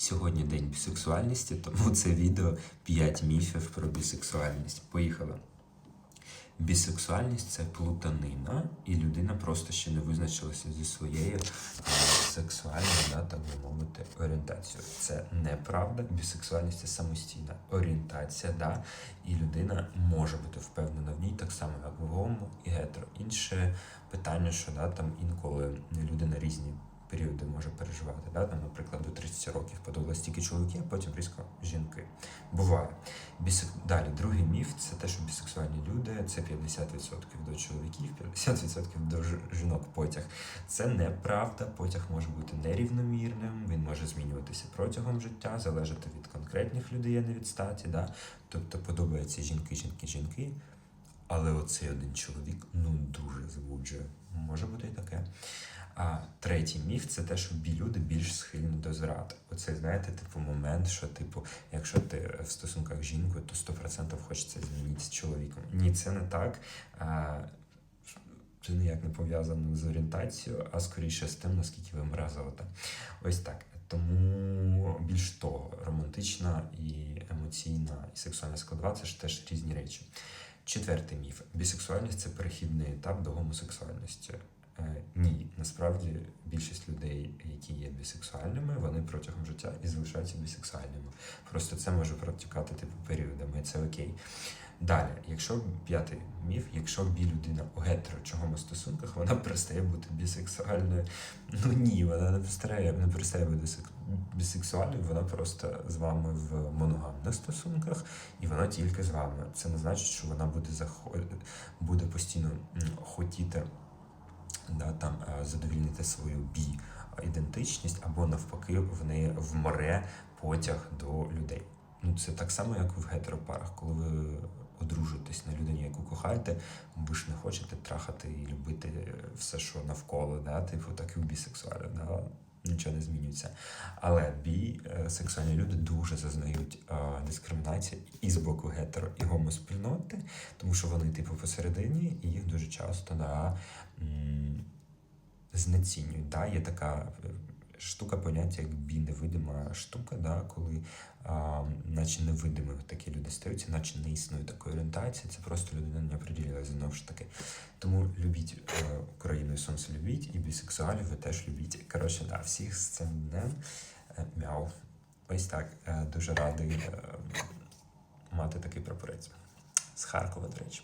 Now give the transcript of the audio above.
Сьогодні день бісексуальності, тому це відео 5 міфів про бісексуальність. Поїхали. Бісексуальність це плутанина, і людина просто ще не визначилася зі своєю е, сексуальною, да, так би мовити, орієнтацією. Це неправда. Бісексуальність це самостійна орієнтація, да, і людина може бути впевнена в ній так само, як в гомо і гетеро. Інше питання, що да, там інколи людина різні переживати. Да? Там, наприклад, до 30 років подобалось тільки чоловіки, а потім різко жінки. Буває. Бісек... Далі, другий міф це те, що бісексуальні люди це 50% до чоловіків, 50% до жінок потяг. Це неправда. Потяг може бути нерівномірним, він може змінюватися протягом життя, залежати від конкретних людей, а не від статі. Да? Тобто подобаються жінки, жінки, жінки. Але оцей один чоловік ну дуже збуджує. Може бути і таке. А третій міф це те, що люди більш схильні до зради. Оце знаєте, типу момент, що типу, якщо ти в стосунках з жінкою, то 100% хочеться змінити з чоловіком. Ні, це не так. А, це ніяк не пов'язано з орієнтацією, а скоріше з тим, наскільки ви мразота. Ось так. Тому більш того, романтична і емоційна і сексуальна складова це ж теж різні речі. Четвертий міф: бісексуальність це перехідний етап до гомосексуальності. Е, Ні, насправді більшість людей, які є бісексуальними, вони протягом життя і залишаються бісексуальними. Просто це може протікати типу періодами, і це окей. Далі, якщо п'ятий міф, якщо бі людина у гетеро чи гомостосунках, вона перестає бути бісексуальною. Ну ні, вона не перестає, не перестає бути бісексуальною, вона просто з вами в моногамних стосунках, і вона тільки з вами. Це не значить, що вона буде захо- буде постійно хотіти да, там, е, задовільнити свою бі ідентичність, або навпаки, в неї вмре потяг до людей. Ну, це так само, як в гетеропарах, коли ви одружуєтесь на людині, яку кохаєте, ви ж не хочете трахати і любити все, що навколо, да? типу, так і в бісексуалі, да? нічого не змінюється. Але бісексуальні люди дуже зазнають е, дискримінації і з боку гетеро і гомоспільноти, тому що вони, типу, посередині, і їх дуже часто да, знецінюють. Да? Є така е, штука, поняття, як бі невидима штука, да? коли а, наче невидимі такі люди стаються, наче не існує такої орієнтації. Це просто людина не оприділилася знову ж таки. Тому любіть е, Україну і сонце любіть, і бісексуалів ви теж любіть. Коротше, да, всіх з цим днем. Е, Мяу. Ось так. Е, Дуже радий е, мати такий прапорець. З Харкова, до речі.